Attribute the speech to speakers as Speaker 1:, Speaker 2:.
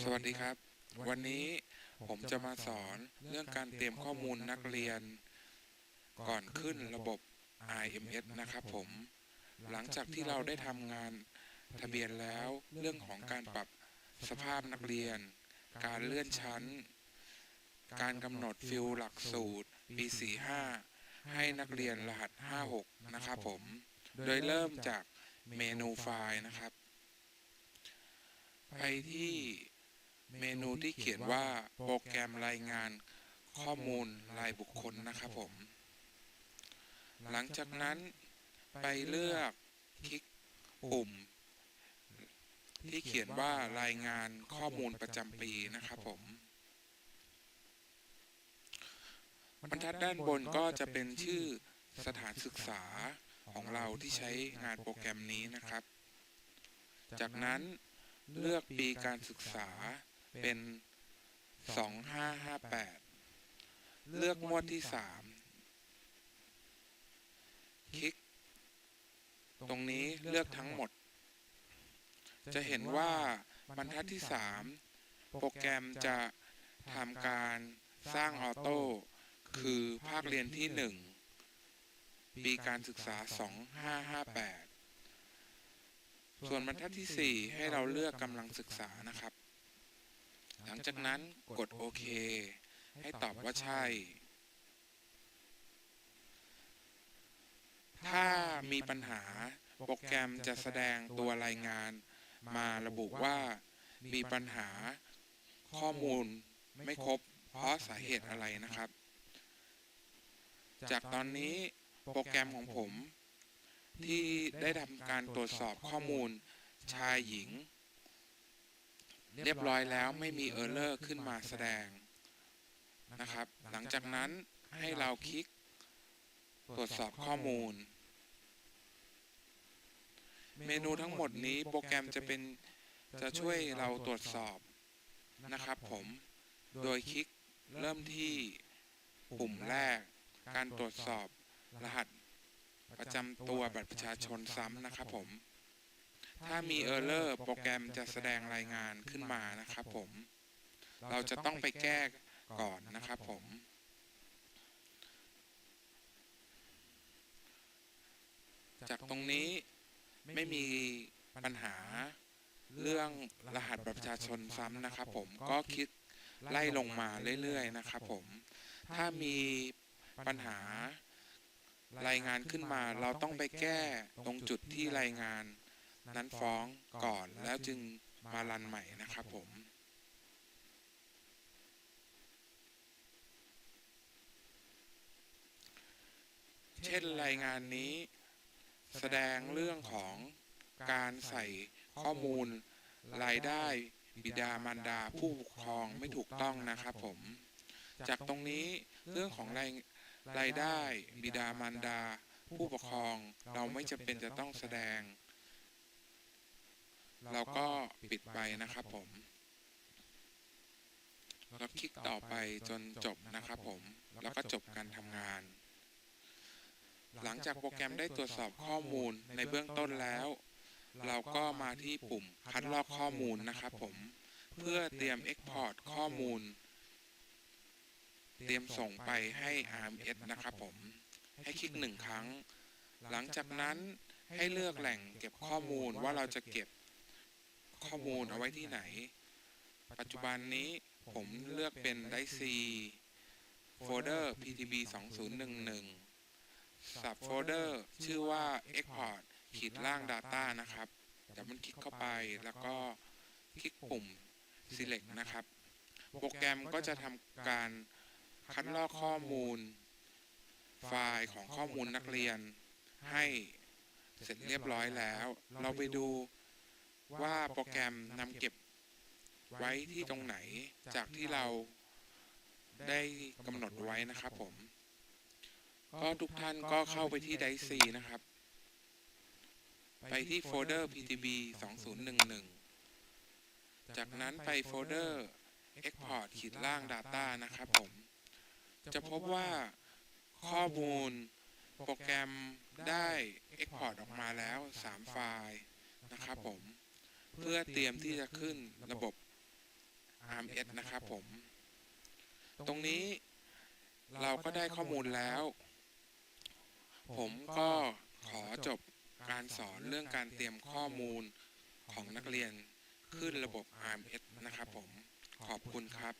Speaker 1: สวัสดีครับ วันนี้ผมจะมาสอนเรื่องการเตรียมข้อมูลนักเรียน ก่อนขึ้นระบบ IMS นะครับผม หลังจากที่เราได้ทำงานทะเบียนแล้วเรื่องของการปรับสภาพนักเรียน การเลื่อนชั้น การกำหนดฟิลหลักสูตร ปี 45 ให้นักเรียนรหัส 56 นะครับผม โดยเริ่มจากเมนูไฟล์นะครับ ไปที่ เมนูที่เขียนว่าโปรแกรมรายงานข้อมูลรายบุคคลนะครับผม หลังจากนั้นไปเลือกคลิกปุ่ม ที่เขียนว่ารายงานข้อมูลประจำปีนะครับผมบรรทัดด้านบนก็จะเป็นชื่อสถานศึกษาของเราที่ใช้งานโปรแกรมนี้นะครับ จากนั้นเลือกปีการศึกษา เป็น2558เลือกงวดที่3คลิก ตรงนี้เลือกทั้งหมด จะเห็นว่าบรรทัดที่3โปรแกรมจะทำการสร้างออโต้ คือภาคเรียนที่1ปีการศึกษา 2558 ส่วนบรรทัดที่ 4 ให้เราเลือกกำลังศึกษานะครับ หลังจากนั้นกดโอเคให้ตอบว่าใช่ ถ้ามีปัญหาโปรแกรมจะแสดงตัวรายงาน มาระบุว่ามีปัญหาข้อมูลไม่ครบเพราะสาเหตุอะไรนะครับ จากตอนนี้โปรแกรมของผม ที่ได้ทำการตรวจสอบข้อมูลชายหญิง เรียบร้อยแล้วไม่มีเออร์เลอร์ขึ้นมาแสดงนะครับ หลังจากนั้นให้เราคลิกตรวจสอบข้อมูล เมนูทั้งหมดนี้โปรแกรมจะเป็นจะช่วยเราตรวจสอบนะครับผม โดยคลิกเริ่มที่ปุ่มแรก การตรวจสอบรหัสประจำตัวบัตรประชาชนซ้ำนะครับผม ถ้ามีเออร์เลอร์โปรแกรมจะแสดงรายงานขึ้นมานะครับผม เราจะต้องไปแก้ก่อนนะครับผมจากตรงนี้ไม่มีปัญหาเรื่องรหัสบัตรประชาชนซ้ำนะครับผมก็คิดไล่ลงมาเรื่อยๆนะครับผม ถ้ามีปัญหารายงานขึ้นมา เราต้องไปแก้ตรงจุดที่รายงาน นั้นฟ้องก่อนแล้วจึงมารันใหม่นะครับผมเช่นรายงานนี้ แสดงเรื่องของการใส่ข้อมูล รายได้บิดามารดาผู้ปกครองไม่ถูกต้องนะครับผม จากตรงนี้เรื่องของรายรายได้บิดามารดา ผู้ปกครองเราไม่จำเป็นจะต้องแสดง เราก็ปิดไปนะครับผม แล้วคลิกต่อไปจนจบนะครับผม แล้วก็จบการทำงาน หลังจากโปรแกรมได้ตรวจสอบข้อมูลในเบื้องต้นแล้ว เราก็มาที่ปุ่มคัดลอกข้อมูลนะครับผม เพื่อเตรียม Export ข้อมูล เตรียมส่งไปให้ RMS นะครับผม ให้คลิกหนึ่งครั้ง หลังจากนั้นให้เลือกแหล่งเก็บข้อมูลว่าเราจะเก็บ ข้อมูลเอาไว้ที่ไหน ปัจจุบันนี้ผมเลือกเป็นไดซีโฟลเดอร์ PTB 2011 สับโฟลเดอร์ชื่อว่า Export ขีดล่าง Data นะครับดับมันคลิกเข้าไปแล้วก็คลิกปุ่ม Select นะครับ โปรแกรมก็จะทำการคัดลอกข้อมูล ไฟล์ของข้อมูลนักเรียน ให้เสร็จเรียบร้อยแล้ว เราไปดู ว่าโปรแกรมนำเก็บไว้ที่ตรงไหนจากที่เราได้กำหนดไว้นะครับผม ก็ทุกท่านก็เข้าไปที่ไดซีนะครับ ไปที่โฟลเดอร์ PTB 2011 จากนั้นไปโฟลเดอร์ Export ขีดล่าง Data นะครับผม จะพบว่าข้อมูลโปรแกรมได้ Export ออกมาแล้ว 3 ไฟล์นะครับผม เพื่อเตรียมที่จะขึ้นระบบ RMS นะครับผม ตรงนี้เราก็ได้ข้อมูลแล้ว ผมก็ขอจบการสอนเรื่องการเตรียมข้อมูลของนักเรียนขึ้นระบบ RMS นะครับผม ขอบคุณครับ